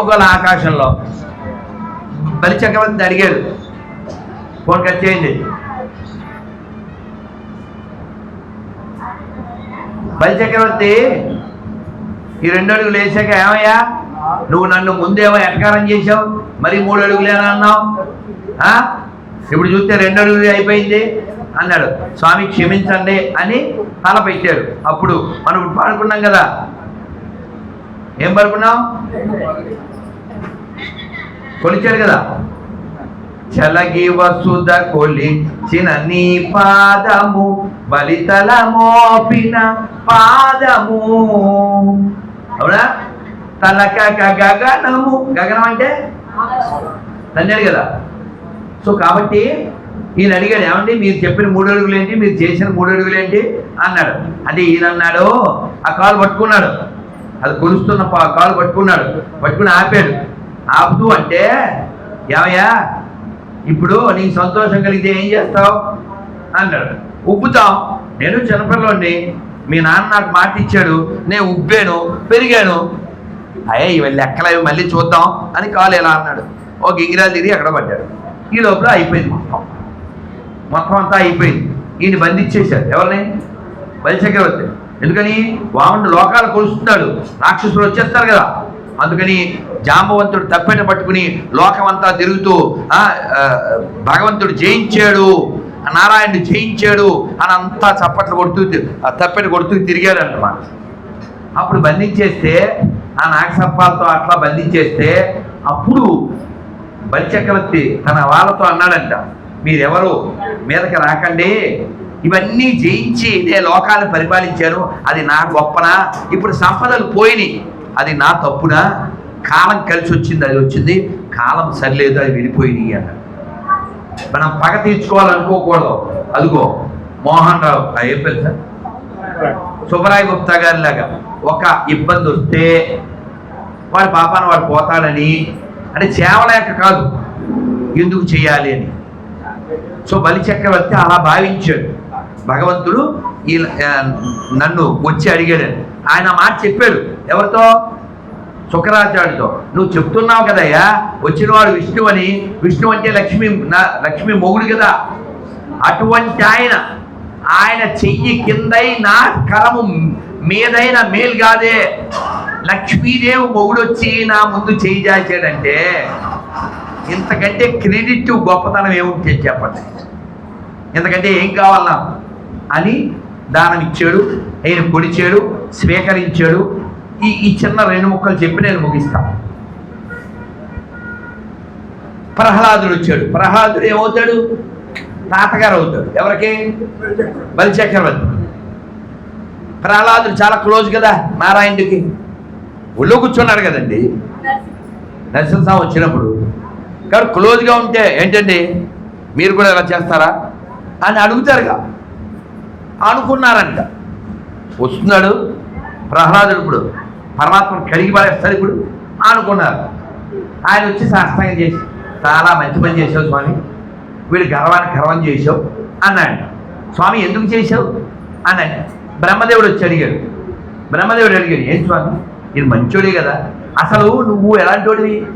గోకుల ఆకాశంలో బలి చక్రవర్తి అడిగాడు. ఫోన్ కట్ చేయండి. బలి చక్రవర్తి ఈ రెండు అడుగులు వేసాక ఏమయ్యా? నువ్వు నన్ను ముందేమో ఎటకారం చేసావు మరి మూడు అడుగులేనా అన్నావు? ఆ? ఇప్పుడు చూస్తే రెండు అడుగులు అయిపోయింది అన్నాడు. స్వామి క్షమించండి అని తల పెట్టాడు. అప్పుడు మనం పాడుకున్నాం కదా. ఏం పడుకున్నాం? కొలిచాడు కదా. చలగి వసుద కొలిచిన నీ పాదము బలితల మోపిన పాదము. అవునా? తలక గగనము గగనం అంటే? అన్నాడు కదా. సో కాబట్టి ఈయన అడిగాడు ఏమండి మీరు చెప్పిన మూడు అడుగులు ఏంటి? మీరు చేసిన మూడు అడుగులు ఏంటి? అన్నాడు. అంటే ఈయన అన్నాడు ఆ కాలు పట్టుకున్నాడు. అది కొలుస్తున్న పా- కాలు పట్టుకున్నాడు. పట్టుకుని ఆపాడు. ఆపుతూ అంటే ఏమయ్యా ఇప్పుడు నీకు సంతోషం కలిగితే ఏం చేస్తావు? అన్నాడు ఉబ్బుతాం. నేను చిన్నపిల్లోని మీ నాన్న నాకు మాట ఇచ్చాడు. నేను ఉబ్బాను పెరిగాను. అయ్యే ఇవి లెక్కలవి మళ్ళీ చూద్దాం అని కాలు ఎలా అన్నాడు. ఓ గింగిరాలు తిరిగి అక్కడ పడ్డాడు. ఈ లోపల అయిపోయింది మొత్తం. మొత్తం అంతా అయిపోయింది. ఈయన బంధించేశారు ఎవరిని? బలిచక్రవర్తి ఎందుకని? వామనుడు లోకాలు కొలుస్తున్నాడు. రాక్షసులు వచ్చేస్తారు కదా. అందుకని జాంబవంతుడు తప్పెట పట్టుకుని లోకమంతా తిరుగుతూ భగవంతుడు జయించాడు నారాయణుడు జయించాడు అని అంతా చప్పట్లు కొడుతూ తప్పెన తప్పెట కొడుతూ తిరిగాడు అన్నమాట అప్పుడు బంధించేస్తే ఆ నాగసర్పాలతో అట్లా బంధించేస్తే అప్పుడు బలిచక్రవర్తి తన వాళ్ళతో అన్నాడంట మీరెవరు? మీదకి రాకండి. ఇవన్నీ జయించి నేను లోకాన్ని పరిపాలించాను. అది నా గొప్పనా? ఇప్పుడు సంపదలు పోయినాయి. అది నా తప్పునా? కాలం కలిసి వచ్చింది అది వచ్చింది. కాలం సరిలేదు అది వెళ్ళిపోయినాయి అన్నాడు మనం పగ తీర్చుకోవాలనుకోకూడదు. అదిగో మోహన్ రావు ఆ ఏం పేరు సార్? సుబ్బరాయ్ గుప్తా గారి లాగా ఒక ఇబ్బంది వస్తే వాడి పాపాన వాడు పోతాడని అంటే చేవలేక కాదు. ఎందుకు చేయాలి అని. సో బలి చక్రవర్తి అలా భావించాడు. భగవంతుడు ఈ నన్ను వచ్చి అడిగాడని ఆయన మాట చెప్పాడు. ఎవరితో? శుక్రాచార్యుడితో. నువ్వు చెప్తున్నావు కదయ్యా వచ్చినవాడు విష్ణు అని. విష్ణు అంటే లక్ష్మి నా లక్ష్మి మొగుడు కదా. అటువంటి ఆయన ఆయన చెయ్యి కిందై నా కరము మీదైన మేలు కాదే. లక్ష్మీదేవి మొగుడు వచ్చి నా ముందు చేయి చాచాడంటే ఇంతకంటే క్రెడిట్ గొప్పతనం ఏముంటే చెప్పండి. ఇంతకంటే ఏం కావాలన్నా అని దానం ఇచ్చాడు ఆయన కొడిచాడు స్వీకరించాడు ఈ ఈ చిన్న రెండు ముక్కలు చెప్పి నేను ముగిస్తాను ప్రహ్లాదుడు వచ్చాడు. ప్రహ్లాదుడు ఏమవుతాడు? తాతగారు అవుతాడు ఎవరికి? బలిచక్రవర్తి ప్రహ్లాదుడు చాలా క్లోజ్ కదా నారాయణుడికి. ఒళ్ళో కూర్చున్నాడు కదండి. నరసింహస్వామి వచ్చినప్పుడు కాబట్టి క్లోజ్గా ఉంటే ఏంటండి? మీరు కూడా ఇలా చేస్తారా? అని అడుగుతారుగా. అనుకున్నారంట. వస్తున్నాడు ప్రహ్లాదుడు ఇప్పుడు. పరమాత్మను కడిగి పడేస్తారు ఇప్పుడు అనుకున్నారు ఆయన వచ్చి శాస్త్రంగా చేసి చాలా మంచి పని చేసావు స్వామి. వీడు గర్వాన్ని గర్వం చేసావు అన్నాడు. స్వామి ఎందుకు చేసావు అన్నాడు. బ్రహ్మదేవుడు వచ్చి అడిగాడు. బ్రహ్మదేవుడు అడిగాడు ఏం స్వామి? ఇది మంచోడే కదా. అసలు నువ్వు ఎలాంటి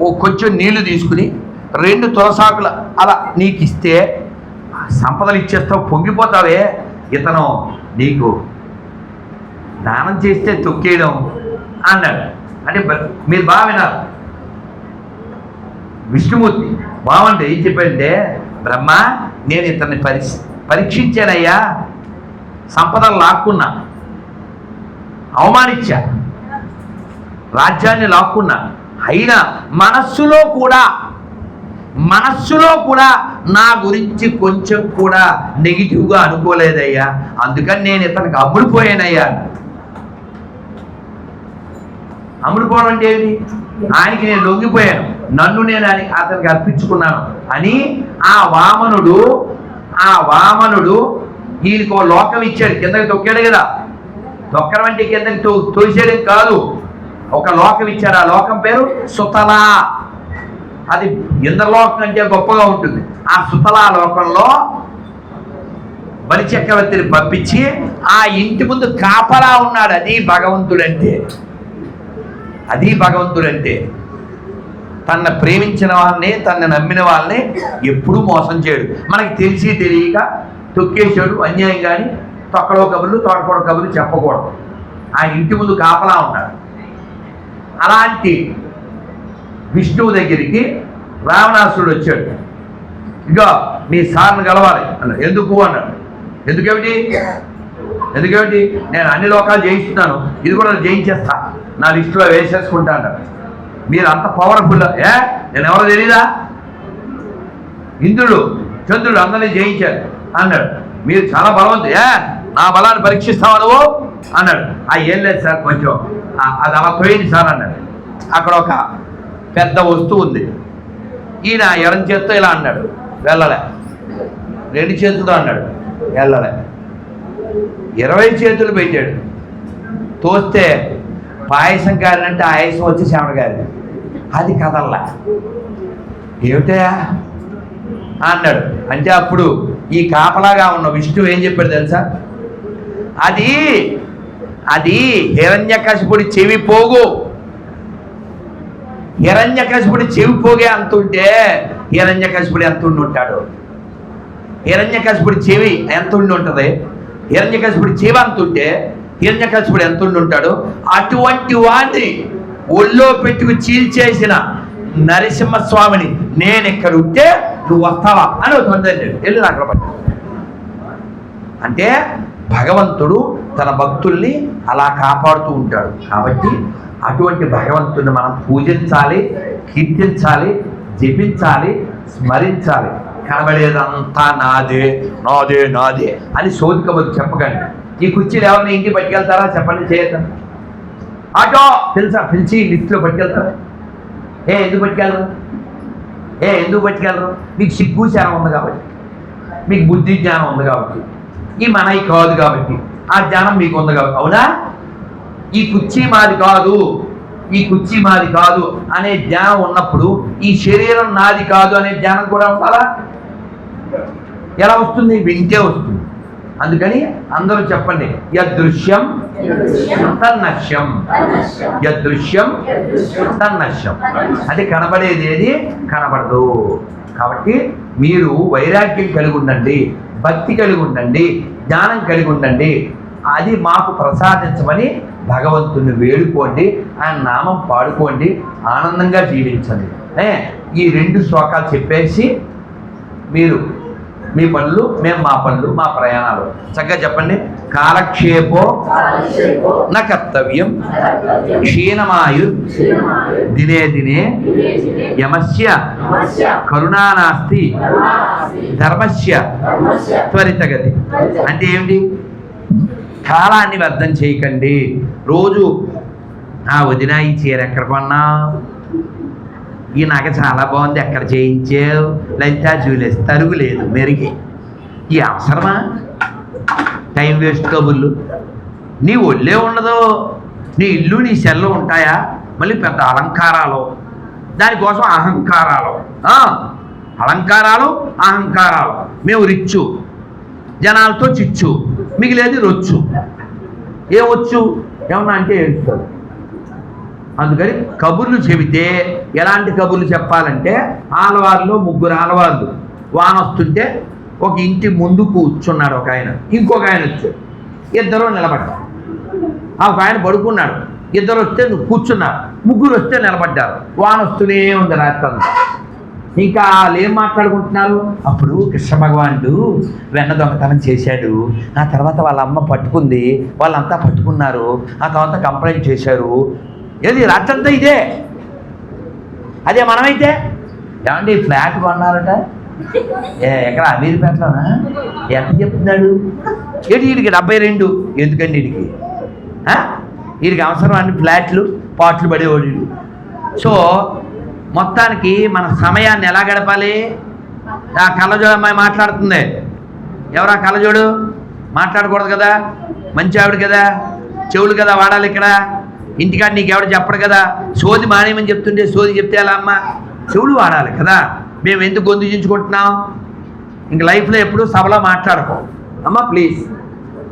ఓ కొంచెం నీళ్ళు తీసుకుని రెండు తులసాకులు అలా నీకు ఇస్తే సంపదలు ఇచ్చేస్తావు పొంగిపోతావే. ఇతను నీకు దానం చేస్తే తొక్కేయడం అన్నాడు. అంటే మీరు బాగా విన్నారు విష్ణుమూర్తి బాగుంటే ఏం చెప్పాడంటే బ్రహ్మ నేను ఇతన్ని పరి పరీక్షించానయ్యా. సంపదలు లాక్కున్నా. అవమానించా. రాజ్యాన్ని లాక్కున్నా. అయినా మనస్సులో కూడా మనస్సులో కూడా నా గురించి కొంచెం కూడా నెగిటివ్గా అనుకోలేదయ్యా. అందుకని నేను ఇతనికి అమ్ముడిపోయానయ్యా. అమ్ముడుపోవడం అంటే ఏంటి ఆయనకి నేను లొంగిపోయాను. నన్ను నేను అని అతనికి అర్పించుకున్నాను. అని ఆ వామనుడు ఆ వామనుడు ఈయనకు లోకం ఇచ్చాడు. కిందకి తొక్కాడు కదా. తొక్కడం అంటే కిందకి తో తోసేయడం కాదు. ఒక లోకం ఇచ్చారు. ఆ లోకం పేరు సుతలా. అది ఇంద్రలోకం అంటే గొప్పగా ఉంటుంది. ఆ సుతలా లోకంలో బలి చక్రవర్తిని పంపించి ఆ ఇంటి ముందు కాపలా ఉన్నాడు. అది భగవంతుడంటే. అది భగవంతుడు అంటే తన ప్రేమించిన వాళ్ళని తనని నమ్మిన వాళ్ళని ఎప్పుడూ మోసం చేయడు. మనకి తెలిసి తెలియక తొక్కేశాడు అన్యాయం కానీ తొక్కడో కబుర్లు తోడకూడ కబుర్లు చెప్పకూడదు. ఆ ఇంటి ముందు కాపలా ఉన్నాడు. అలాంటి విష్ణువు దగ్గరికి రావణాసురుడు వచ్చాడు. ఇగో మీ సార్ని కలవాలి అన్నాడు. ఎందుకు అన్నాడు. ఎందుకేమిటి? ఎందుకేమిటి? నేను అన్ని లోకాలు జయిస్తున్నాను. ఇది కూడా జయించేస్తాను నా లిస్టులో వేసేసుకుంటా అన్నాడు మీరు అంత పవర్ఫుల్ ఏ? నేను ఎవరో తెలీదా? ఇంద్రుడు చంద్రుడు అందరినీ జయించాడు అన్నాడు. మీరు చాలా బలవంతు ఏ? నా బలాన్ని పరీక్షిస్తావా నువ్వు? అన్నాడు. ఆ ఏం లేదు సార్ కొంచెం. అది అలా పోయింది సార్ అన్నాడు. అక్కడ ఒక పెద్ద వస్తువు ఉంది. ఈయన ఎడం చేత్తో ఇలా అన్నాడు. వెళ్ళలే. రెండు చేతులతో అన్నాడు. వెళ్ళలే. ఇరవై చేతులు పెట్టాడు. తోస్తే పాయసం కాదంటే ఆయాసం వచ్చి చెమట గారి అది కదల్లా. ఏమిటయా అన్నాడు. అంటే అప్పుడు ఈ కాపలాగా ఉన్న విష్ణువు ఏం చెప్పాడు తెలుసా? అది అది హిరణ్యకశిపుడి చెవి పోగు. హిరణ్యకశిపుడి చెవి పోగే అంతుంటే హిరణ్యకశిపుడు ఎంత ఉండి ఉంటాడు? హిరణ్యకశిపుడి చెవి ఎంత ఉండి ఉంటుంది? హిరణ్యకశిపుడి చెవి అంత ఉంటే హిరణ్యకశిపుడు ఎంత ఉంటాడో? అటువంటి వాడిని ఒళ్ళో పెట్టుకు చీల్చేసిన నరసింహస్వామిని నేను ఇక్కడ ఉంటే నువ్వు వస్తావా? అని తొందర వెళ్ళి అక్కడ పట్టు అంటే భగవంతుడు తన భక్తుల్ని అలా కాపాడుతూ ఉంటాడు. కాబట్టి అటువంటి భగవంతుడిని మనం పూజించాలి కీర్తించాలి జపించాలి స్మరించాలి. కనబడేదంతా నాదే నాదే నాదే అని శోధికబుద్ధి చెప్పకండి ఈ కుర్చీలు ఎవరిని ఇంటికి పట్టుకెళ్తారా? చెప్పండి చేయొద్దాం ఆటో! తెలుసా? పిలిచి లిఫ్ట్లో పట్టుకెళ్తారా? ఏ ఎందుకు పట్టుకెళ్ళరు? ఏ ఎందుకు పట్టుకెళ్ళరు? మీకు సిగ్గు జ్ఞానం ఉంది కాబట్టి. మీకు బుద్ధి జ్ఞానం ఉంది కాబట్టి. ఈ మనవి కాదు కాబట్టి. ఆ జ్ఞానం మీకు ఉంది కాబట్టి. అవునా? ఈ కుర్చీ మాది కాదు. ఈ కుర్చీ మాది కాదు అనే జ్ఞానం ఉన్నప్పుడు ఈ శరీరం నాది కాదు అనే జ్ఞానం కూడా ఉండాలా? ఎలా వస్తుంది? వింటే వస్తుంది. అందుకని అందరూ చెప్పండి యదృశ్యం తన్నశ్యం. యదృశ్యం తన్నశ్యం. అది కనబడేది ఏది? కనబడదు. కాబట్టి మీరు వైరాగ్యం కలిగి ఉండండి భక్తి కలిగి ఉండండి జ్ఞానం కలిగి ఉండండి. అది మాకు ప్రసాదించమని భగవంతుని వేడుకోండి ఆయన నామం పాడుకోండి ఆనందంగా జీవించండి. ఈ రెండు శ్లోకాలు చెప్పేసి మీరు మీ పనులు మేము మా పనులు మా ప్రయాణాలు. చక్కగా చెప్పండి. కాలక్షేపో న కర్తవ్యం. క్షీణమాయు దినే దినే యమస్య కరుణానాస్తి ధర్మస్య త్వరితగతి. అంటే ఏమిటి? కాలాన్ని వ్యర్థం చేయకండి. రోజు ఆ వదిన ఈ చీర ఎక్కడ కొన్నా ఈ నగ చాలా బాగుంది. ఎక్కడ చేయించావు లలితా జ్యువెలర్స్ తరుగు లేదు మెరిగి. ఈ అవసరమా? టైం వేస్ట్ కబుర్లు. నీ ఒళ్ళే ఉండదు. నీ ఇల్లు నీ సెల్లు ఉంటాయా? మళ్ళీ పెద్ద అలంకారాలు. దానికోసం అహంకారాలు. అలంకారాలు అహంకారాలు. మేము రిచ్చు. జనాలతో చిచ్చు. మిగిలేది రొచ్చు. ఏమొచ్చు ఏమన్నా అంటే ఏడుస్తుంది అందుకని కబుర్లు చెబితే ఎలాంటి కబుర్లు చెప్పాలంటే ఆలవార్లో ముగ్గురు ఆలవార్లు. వాన వస్తుంటే ఒక ఇంటి ముందు కూర్చున్నాడు ఒక ఆయన. ఇంకొక ఆయన వచ్చాడు. ఇద్దరు నిలబడ్డారు. ఒక ఆయన పడుకున్నాడు. ఇద్దరు వస్తే నువ్వు కూర్చున్నారు. ముగ్గురు వస్తే నిలబడ్డారు. వాన వస్తూనే ఉంది రాత్రి ఇంకా వాళ్ళు ఏం మాట్లాడుకుంటున్నారు? అప్పుడు కృష్ణ భగవానుడు వెన్న దొంగతనం చేశాడు. ఆ తర్వాత వాళ్ళ అమ్మ పట్టుకుంది. వాళ్ళంతా పట్టుకున్నారు. ఆ తర్వాత కంప్లైంట్ చేశారు. ఏది రాత్రంతా ఇదే? అదే మనమైతే? ఏమండి ఫ్లాట్ కొన్నారట? ఏ ఎక్కడ అమీర్పేటలోనా? ఎంత చెప్తున్నాడు? ఏంటి వీడికి డెబ్బై రెండు? ఎందుకండి వీడికి? వీడికి అవసరం అన్ని ఫ్లాట్లు పాట్లు పడేవాడు సో మొత్తానికి మన సమయాన్ని ఎలా గడపాలి? ఆ కళ్ళజోడు అమ్మాయి మాట్లాడుతుంది. ఎవరా కళ్ళజోడు? మాట్లాడకూడదు కదా? మంచి ఆవిడ కదా? చెవులు కదా వాడాలి ఇక్కడ? ఇంటికాడ నీకు చెప్పడు కదా? సోది మానేమని చెప్తుంటే సోది చెప్తే ఎలా అమ్మ? చెవులు వాడాలి కదా? మేము ఎందుకు గొంతుజించుకుంటున్నాం ఇంక లైఫ్లో ఎప్పుడు సభలో మాట్లాడుకో. అమ్మ ప్లీజ్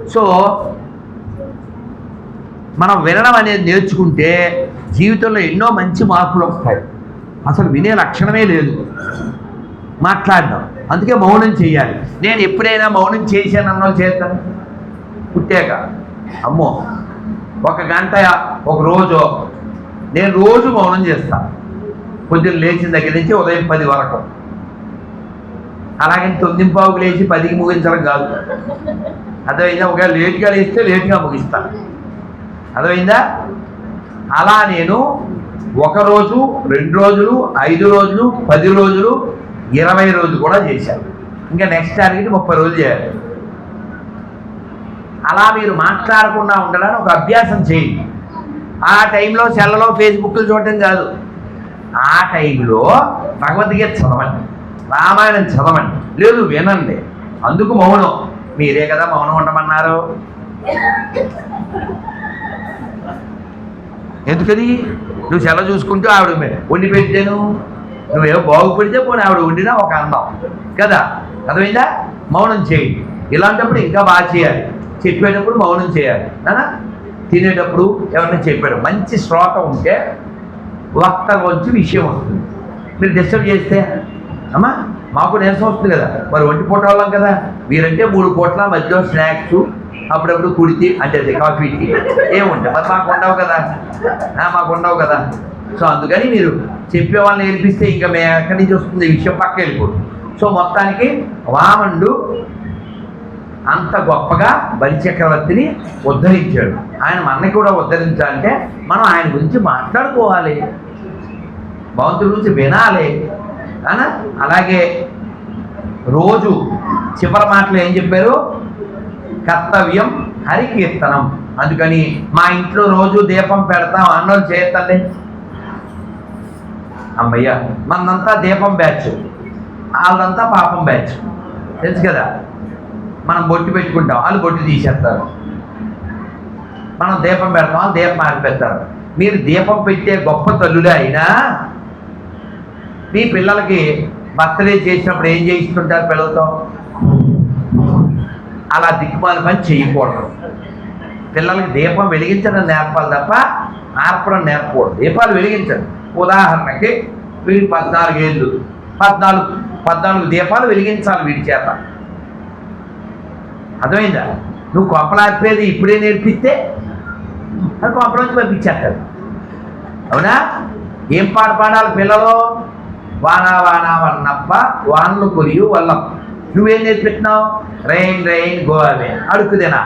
సో మనం వినడం అనేది నేర్చుకుంటే జీవితంలో ఎన్నో మంచి మార్పులు వస్తాయి. అసలు వినే లక్షణమే లేదు. మాట్లాడడం. అందుకే మౌనం చేయాలి. నేను ఎప్పుడైనా మౌనం చేశానన్న వాళ్ళు చేస్తాను. పుట్టాక. అమ్మో ఒక గంట ఒక రోజు నేను రోజు మౌనం చేస్తాను పొద్దున్న లేచిన దగ్గర నుంచి ఉదయం పది వరకు. అలాగే తొమ్మిది పావుకు లేచి పదికి ముగించడం కాదు. అర్థమైందా? ఒకవేళ లేట్గా లేస్తే లేట్గా ముగిస్తాను అర్థమైందా? అలా నేను ఒక రోజు రెండు రోజులు ఐదు రోజులు పది రోజులు ఇరవై రోజులు కూడా చేశాను ఇంకా నెక్స్ట్ టార్గెట్ ముప్పై రోజులు చేయాలి. అలా మీరు మాట్లాడకుండా ఉండడానికి ఒక అభ్యాసం చేయండి. ఆ టైంలో సెల్లలో ఫేస్బుక్లు చూడటం కాదు. ఆ టైంలో భగవద్గీత చదవండి రామాయణం చదవండి. లేదు వినండి. అందుకు మౌనం. మీరే కదా మౌనం ఉండమన్నారు. ఎందుకది? నువ్వు సెల చూసుకుంటూ ఆవిడ వండి పెట్టాను. నువ్వేమో బాగుపడితే పోనీ ఆవిడ వండినా ఒక అందం. కదా? అర్థమైందా? మౌనం చేయండి. ఇలాంటప్పుడు ఇంకా బాగా చేయాలి. చెప్పేటప్పుడు మౌనం చేయాలి. నానా? తినేటప్పుడు ఎవరైనా చెప్పాడు. మంచి శ్రోత ఉంటే వక్తలోంచి విషయం వస్తుంది. మీరు డిస్టర్బ్ చేస్తే అమ్మా మాకు నీరసం వస్తుంది కదా. మరి ఒంటి పూట వాళ్ళం కదా. మీరంటే మూడు పూట్ల మధ్యలో స్నాక్స్ అప్పుడప్పుడు కుడితి అంటే అది కాఫీ టీ. ఏముంటాయి మరి మాకు ఉండవు కదా. ఆ, మాకు ఉండవు కదా. సో అందుకని మీరు చెప్పే వాళ్ళని నేర్పిస్తే ఇంకా మేము ఎక్కడి నుంచి వస్తుంది? ఈ విషయం పక్క వెళ్ళిపోతుంది. సో మొత్తానికి వామనుడు అంత గొప్పగా బలిచక్రవర్తిని ఉద్ధరించాడు. ఆయన మనని కూడా ఉద్ధరించాలంటే మనం ఆయన గురించి మాట్లాడుకోవాలి. భగవంతుడి గురించి వినాలి. అలాగే రోజు చివరి మాటలు ఏం చెప్పారు? కర్తవ్యం హరికీర్తనం. అందుకని మా ఇంట్లో రోజు దీపం పెడతాం అన్నోళ్ళు చేయతండి అమ్మయ్య మనంతా దీపం బ్యాచ్. వాళ్ళంతా పాపం బ్యాచ్. తెలుసు కదా? మనం బొట్టు పెట్టుకుంటాం. వాళ్ళు బొట్టు తీసేస్తారు. మనం దీపం పెడతాం వాళ్ళు దీపం ఆరిపెడతారు. మీరు దీపం పెట్టే గొప్ప తల్లులే అయినా మీ పిల్లలకి బర్త్డే చేసినప్పుడు ఏం చేయిస్తుంటారు పిల్లలతో? అలా దిక్కుమాలి పని చేయకూడదు. పిల్లలకి దీపం వెలిగించడం నేర్పాలి తప్ప ఆర్పడం నేర్పకూడదు. దీపాలు వెలిగించండి ఉదాహరణకి వీడి పద్నాలుగు ఏళ్ళు పద్నాలుగు పద్నాలుగు దీపాలు వెలిగించాలి వీడి చేత. అర్థమైందా? నువ్వు కొంపలార్పేది ఇప్పుడే నేర్పిస్తే అది కొంపలోంచి పంపించేస్తాడు అవునా? ఏం పాట పాడాలి పిల్లలు? వానా వానా వన్నప్ప వానలు కొరియు వల్లం. నువ్వేం నేర్పిస్తున్నావు? Rain rain గోవే అడుకుదేనా అడుక్కుదేనా?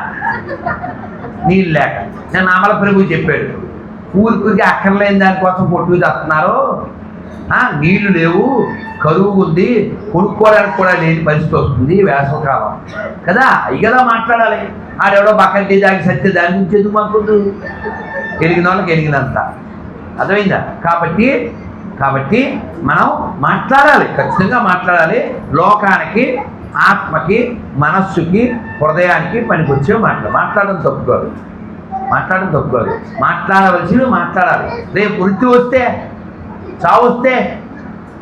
నీళ్ళు లేక. నేను అమల ప్రభు చెప్పాడు. ఊరికి అక్కర్లేని దానికోసం పొట్టు తస్తున్నారు నీళ్ళు లేవు కరువు ఉంది కొనుక్కోవడానికి కూడా లేని పరిస్థితి వస్తుంది వేసవకాలం కదా? అవి కదా మాట్లాడాలి. ఆడెవడో బక్కలు టీ సత్య దాని గురించి ఎందుకు మాకుందు ఎరిగిన వాళ్ళకి ఎరిగినంత. అర్థమైందా? కాబట్టి కాబట్టి మనం మాట్లాడాలి ఖచ్చితంగా మాట్లాడాలి. లోకానికి ఆత్మకి మనస్సుకి హృదయానికి పనికొచ్చే మాటలు. మాట్లాడడం తప్పుకోదు మాట్లాడడం తప్పుకోదు మాట్లాడవలసినవి మాట్లాడాలి. రేపు వృత్తి వస్తే చావు వస్తే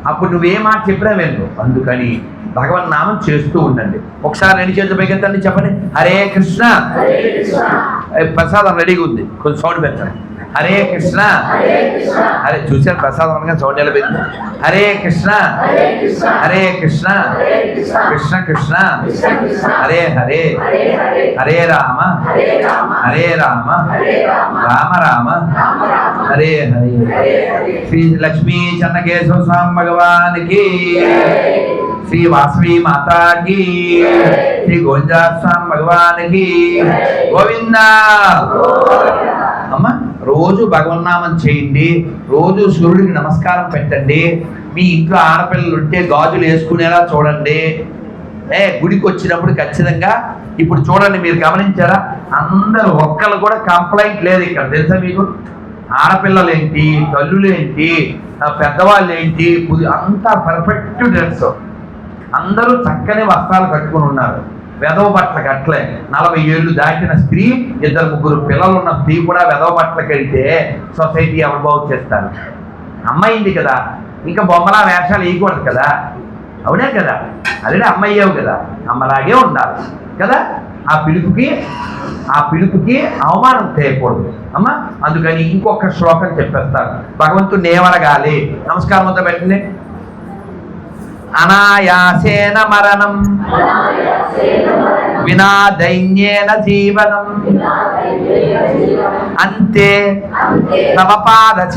అప్పుడు నువ్వే మాట చెప్పినా విను అందుకని భగవన్ నామం చేస్తూ ఉండండి. ఒకసారి రెండు చేతులు పైకెత్తండి చెప్పండి. హరే కృష్ణ. ప్రసాదం రెడీగా ఉంది. కొంచెం సౌండ్ పెంచండి హరే కృష్ణ. హరే చూసారు ప్రసాదం అనగా ఎలా పెంచింది హరే కృష్ణ. హరే కృష్ణ. కృష్ణ. కృష్ణ. హరే హరే. హరే రామ. హరే రామ. రామ. రామ. హరే హరే. శ్రీ లక్ష్మీ చెన్నకేశవ స్వామి భగవానికి శ్రీ వాసవి మాతాకి శ్రీ గోవిందా స్వామి భగవానికి గోవిందా. అమ్మ రోజు భగవన్నామం చేయండి రోజు సూర్యుడికి నమస్కారం పెట్టండి మీ ఇంట్లో ఆడపిల్లలు ఉంటే గాజులు వేసుకునేలా చూడండి. ఏ గుడికి వచ్చినప్పుడు ఖచ్చితంగా ఇప్పుడు చూడండి మీరు గమనించారా? అందరు ఒక్కరు కూడా కంప్లైంట్ లేదు ఇక్కడ తెలుసా మీకు? ఆడపిల్లలు ఏంటి తల్లులు ఏంటి పెద్దవాళ్ళు ఏంటి అంతా పర్ఫెక్ట్ డ్రెస్ అందరూ చక్కని వస్త్రాలు కట్టుకుని ఉన్నారు. వెధవ బట్టలు కట్టలే. నలభై ఏళ్ళు దాటిన స్త్రీ ఇద్దరు ముగ్గురు పిల్లలు ఉన్న స్త్రీ కూడా వెధవ బట్టలు కడితే సొసైటీ ఎవరు బాగు చేస్తారు? అమ్మాయింది కదా. ఇంకా బొమ్మలా వేషాలు వేయకూడదు కదా. అవునే కదా? అదే అమ్మయ్యావు కదా? అమ్మలాగే ఉండాలి కదా? ఆ పిలుపుకి ఆ పిలుపుకి అవమానం చేయకూడదు. అమ్మా అందుకని ఇంకొక శ్లోకం చెప్పేస్తారు భగవంతుడు ఏమనగాలి? నమస్కారం అంతా పెట్టండి. అనాయాసేన మరణం. వినా దైన్యేన జీవనం. అంతే తవ పాద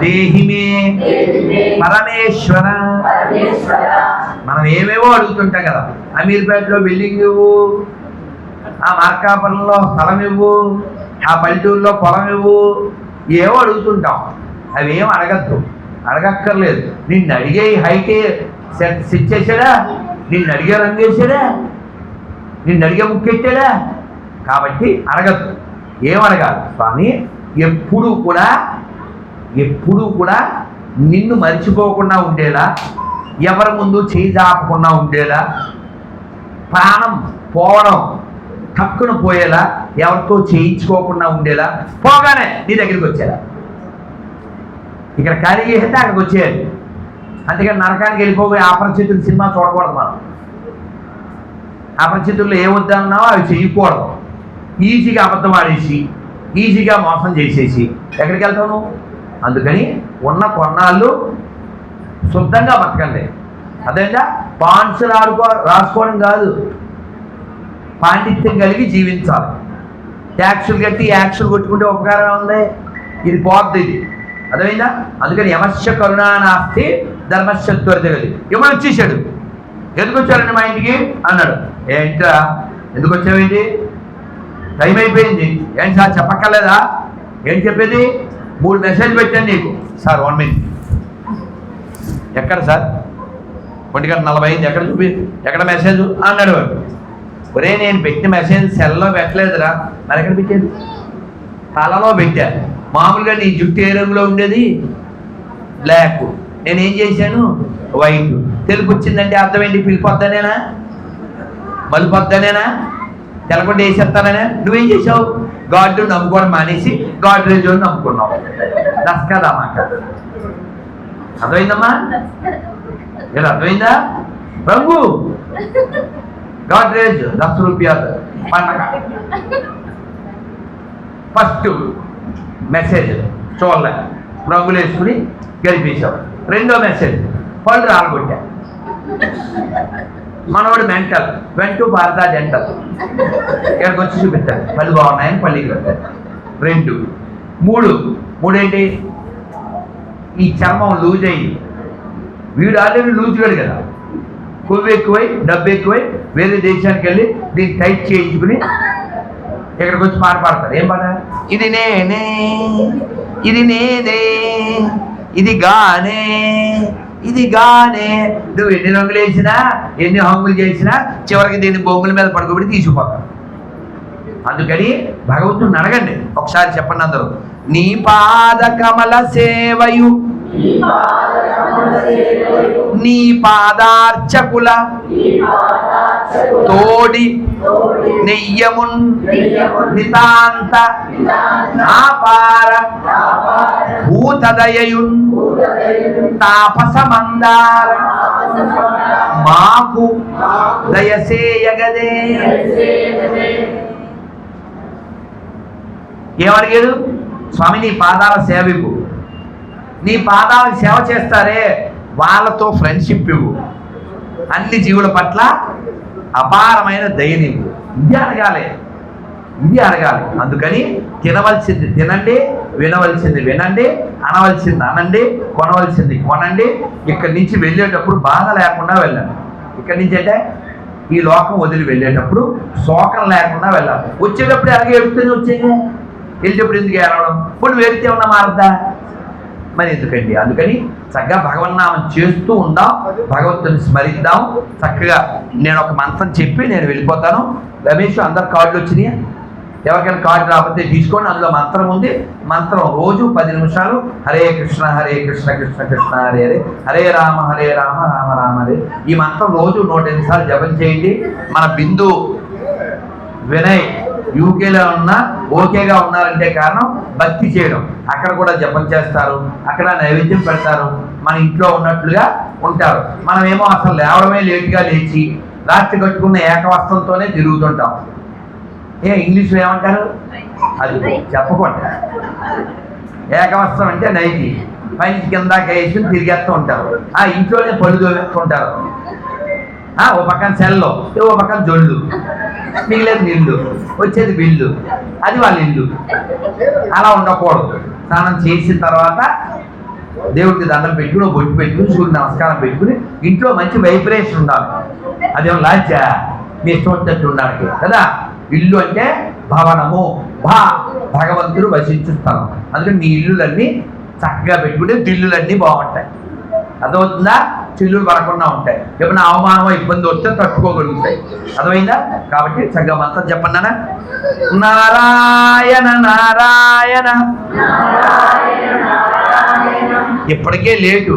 దేహి మే పరమేశ్వర. మనం ఏమేవో అడుగుతుంటాం కదా అమీర్పేటలో బిల్డింగ్ ఇవ్వు ఆ మార్కాపురంలో స్థలం ఇవ్వు ఆ పల్లెటూరులో పొలం ఇవ్వు ఏవో అడుగుతుంటాం. అవి ఏం అడగద్దు. అడగక్కర్లేదు. నిన్ను అడిగే ఈ హైటే సెట్ చేశాడా నిన్ను అడిగే రంగు వేసాడా? నిన్ను అడిగే ముక్కెట్టాడా కాబట్టి అడగద్దు. ఏమడగాలి స్వామి ఎప్పుడూ కూడా ఎప్పుడూ కూడా నిన్ను మర్చిపోకుండా ఉండేలా ఎవరి ముందు చేయి జాపకుండా ఉండేలా ప్రాణం పోవడం టక్కున పోయేలా ఎవరితో చేయించుకోకుండా ఉండేలా పోగానే నీ దగ్గరికి వచ్చేలా. ఇక్కడ ఖాళీ చేస్తే అక్కడికి వచ్చేయాలి. అందుకని నరకానికి వెళ్ళిపోయి అపరిచితులు సినిమా చూడకూడదు మనం. అపరిచితుల్లో ఏమొద్దన్నావో అవి చేయకూడదు ఈజీగా అబద్ధం ఆడేసి ఈజీగా మోసం చేసేసి ఎక్కడికి వెళ్తావు నువ్వు? అందుకని ఉన్న కొన్నాళ్ళు శుద్ధంగా బతకండి. అదేంటా పాన్సులు ఆడుకో రాసుకోవడం కాదు. పాండిత్యం కలిగి జీవించాలి. ట్యాక్సులు కట్టి యాక్సులు కొట్టుకుంటే ఉపకారం ఉంది ఇది పోద్ది ఇది. అర్థమైందా? అందుకని యమస్య కరుణా నాస్తి ధర్మస్య త్వరితగది యముడు వచ్చేసాడు ఎందుకు వచ్చారండి మా ఇంటికి? అన్నాడు. ఏంట్రా? ఎందుకు వచ్చావేంటి? టైం అయిపోయింది. ఏంటి సార్ చెప్పక్కర్లేదా? ఏం చెప్పేది? మూడు మెసేజ్ పెట్టాను నీకు. సార్ వన్ మినిట్ ఎక్కడ సార్? ఒంటి గంట నలభై అయింది. ఎక్కడ చూపి ఎక్కడ మెసేజ్? అన్నాడు. వాడు ఒరే నేను పెట్టిన మెసేజ్ సెల్లో పెట్టలేదురా. మరి ఎక్కడ పెట్టేది తలలో పెట్టా. మామూలుగా నీ జుట్టు ఏ రంగులో ఉండేది? బ్లాక్. నేనేం చేశాను? వైట్. తెలుపు వచ్చిందంటే అర్థం ఏంటి? పిలిపొద్దనేనా మలిపొద్దనేనా తెలకుండా వేసేస్తాననే? నువ్వేం చేసావు గాడ్ నమ్ముకోవడం మానేసి గాడ్ రేజు నమ్ముకున్నావు. దస్ కదా మాట. అర్థమైందమ్మా? ఇలా అర్థమైందా? ప్రభు గాడ్రేజ్ దస్ రూపాయలు. పండగ ఫస్ట్ మెసేజ్ చూడలే రంగులు వేసుకుని గెలిపించావు రెండో మెసేజ్ పళ్ళు రాలగొట్టా మనవాడు మెంటల్ వెంటూ భారత డెంటల్ ఇక్కడికి వచ్చి చూపిస్తారు పళ్ళు బాగున్నాయని పల్లికి వెళ్తారు రెండు మూడు మూడేంటి? ఈ చర్మం లూజ్ అయ్యి వీడు ఆల్రెడీ లూజ్ గాడు కదా। కొవ్వు ఎక్కువై డబ్బు ఎక్కువై వేరే దేశానికి వెళ్ళి దీన్ని టైట్ చేయించుకుని ఇక్కడికి వచ్చి పాట పాడతారు ఏం పాట ఇది నేనే ఇది నేనే ఇది గానే ఇది గానే. నువ్వు ఎన్ని రంగులు వేసినా ఎన్ని హంగులు చేసినా చివరికి దీన్ని బొంగుల మీద పడుకోబెట్టి తీసుకుపోతావు అందుకని భగవంతుడిని అడగండి. ఒకసారి చెప్పండి అందరూ. నీ పాద కమల సేవయు నీ పాదార్చకుల తోడి నెయ్యమున్ నితాంత ఆపార భూతదయయున్ తాపసమందార మాకు దయసేయగదే. ఏమడిగాడు? స్వామి నీ పాదాల సేవిపు. నీ పాదాలకు సేవ చేస్తారే వాళ్ళతో ఫ్రెండ్షిప్ ఇవ్వు. అన్ని జీవుల పట్ల అపారమైన దయనివ్వు ఇది అడగాలి. ఇది అడగాలి. అందుకని తినవలసింది తినండి వినవలసింది వినండి అనవలసింది అనండి కొనవలసింది కొనండి. ఇక్కడి నుంచి వెళ్ళేటప్పుడు బాధ లేకుండా వెళ్ళండి. ఇక్కడి నుంచి అంటే ఈ లోకం వదిలి వెళ్ళేటప్పుడు శోకం లేకుండా వెళ్ళాలి. వచ్చేటప్పుడు ఎలాగే ఎడుతూనే వచ్చేది వెళ్ళేటప్పుడు ఎందుకు ఏడవడం? ఇప్పుడు వెళ్తే ఉన్న మారద్దా? మరి ఎందుకండి? అందుకని చక్కగా భగవన్నామం చేస్తూ ఉందాం భగవంతుని స్మరిద్దాం. చక్కగా నేను ఒక మంత్రం చెప్పి నేను వెళ్ళిపోతాను. రమేష్ అందరు కార్డులు వచ్చినాయి? ఎవరికైనా కార్డు రాకపోతే తీసుకొని అందులో మంత్రం ఉంది. మంత్రం రోజు పది నిమిషాలు. హరే కృష్ణ హరే కృష్ణ కృష్ణ కృష్ణ హరే హరే. హరే రామ హరే రామ రామ రామ హరే. ఈ మంత్రం రోజు నూట ఎనిమిది సార్లు జపం చేయండి. మన బిందు వినయ్ యూకేలో ఉన్నా ఓకేగా ఉన్నారంటే కారణం భక్తి చేయడం. అక్కడ కూడా జపం చేస్తారు అక్కడ నైవేద్యం పెడతారు మన ఇంట్లో ఉన్నట్లుగా ఉంటారు. మనమేమో అసలు లేవడమే లేటుగా లేచి రాత్రి కట్టుకున్న ఏకవస్త్రంతోనే తిరుగుతుంటాం. ఏ ఇంగ్లీష్లో ఏమంటారు? అది చెప్పకుండా. ఏకవస్త్రం అంటే నైటి. పైన కింద వేసుకుని తిరిగేస్తూ ఉంటారు. ఆ ఇంట్లోనే పళ్ళు దోవేస్తుంటారు ఓ పక్కన సెల్లో ఓ పక్కన జొళ్ళు. మిగిలేదు నీళ్ళు వచ్చేది బిల్లు. అది వాళ్ళ ఇల్లు. అలా ఉండకూడదు. స్నానం చేసిన తర్వాత దేవుడికి దండం పెట్టుకుని బొట్టు పెట్టుకుని సూర్యుడు నమస్కారం పెట్టుకుని ఇంట్లో మంచి వైబ్రేషన్ ఉండాలి. అదేమో లాజ్జా? మీ ఇష్టం వచ్చినట్టు ఉండాలి కదా? ఇల్లు అంటే భవనము. భా భగవంతుడు వసించు స్థలం. అందుకని మీ ఇల్లులన్నీ చక్కగా పెట్టుకుంటే దిల్లులన్నీ బాగుంటాయి. అర్థమవుతుందా? చిల్లులు పడకుండా ఉంటాయి. ఏమైనా అవమానమో ఇబ్బంది వస్తే తట్టుకోగలుగుతాయి. అర్థమైందా? కాబట్టి చక్కగా మంత్రం చెప్పన్నానా నారాయణ నారాయణ. ఇప్పటికే లేటు.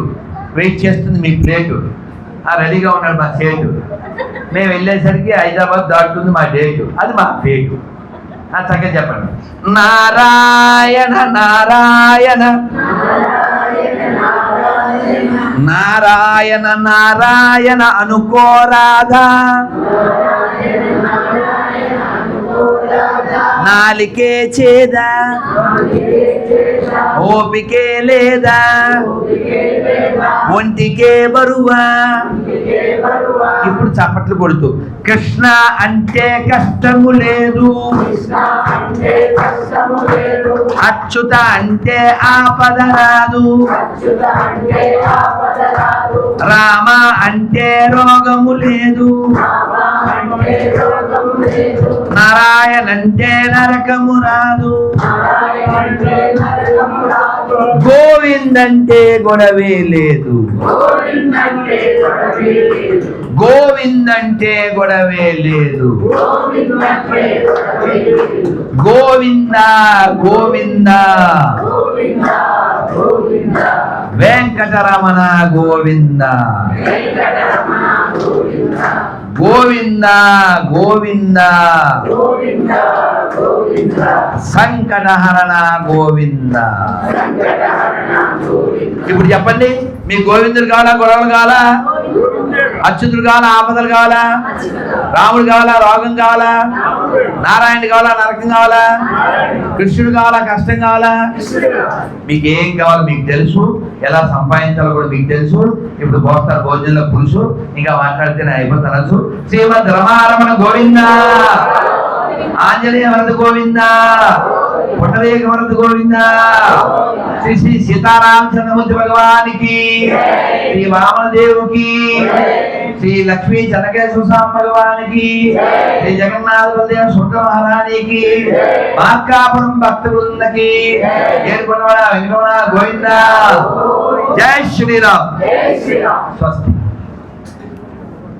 వెయిట్ చేస్తుంది మీ ప్లేటు. ఆ రెడీగా ఉన్నాడు మా సేటు. మేము వెళ్ళేసరికి హైదరాబాద్ దాటుతుంది మా డేటు. అది మా పేటు ఆ చక్కగా చెప్పండి. నారాయణ నారాయణ. నారాయణ నారాయణ అనుకోరాధా నాలికే చేదా. ఓపికే లేదా? ఒంటికే బరువా? ఇప్పుడు చప్పట్లు కొడుతూ కృష్ణ అంటే కష్టము లేదు. అచ్యుత అంటే ఆపద రాదు. రామ అంటే రోగము లేదు. నారాయణ అంటే నరకము రాదు. గోవిందంటే గొడవే లేదు. గోవిందంటే గొడవే లేదు. గోవింద గోవింద. వెంకటరమణ గోవింద. గోవింద గోవింద. సంకటహరణ గోవింద. ఇప్పుడు చెప్పండి మీ గోవిందుడు కావాలా గొడవలు కావాలా? అచ్యుతుడు కావాలా ఆపదలు కావాలా? రాముడు కావాలా రోగం కావాలా? నారాయణ కావాలా నరకం కావాలా? కృష్ణుడు కావాలా కష్టం కావాలా? మీకు ఏం కావాలో మీకు తెలుసు. ఎలా సంపాదించాలో కూడా మీకు తెలుసు. ఇప్పుడు పోస్తారు భోజనంలో పులుసు. ఇంకా మాట్లాడితే నేను అయిపోతాను శ్రీమద్ రమారమణ గోవింద ఆంజనేయ వరద గోవింద పుట్టరేక వరద గోవింద శ్రీ శ్రీ సీతారామచంద్రమూర్తి భగవానికి శ్రీ వామనదేవుకి శ్రీ లక్ష్మీ జనకేశ్వర స్వామి భగవానికి శ్రీ జగన్నాథ బలదేవ సుందర మహారాణికి మార్కాపురం భక్త బృందకి ఏడుకొండవాడ వెంకటరమణ గోవింద. జై శ్రీరామ్. స్వస్తి.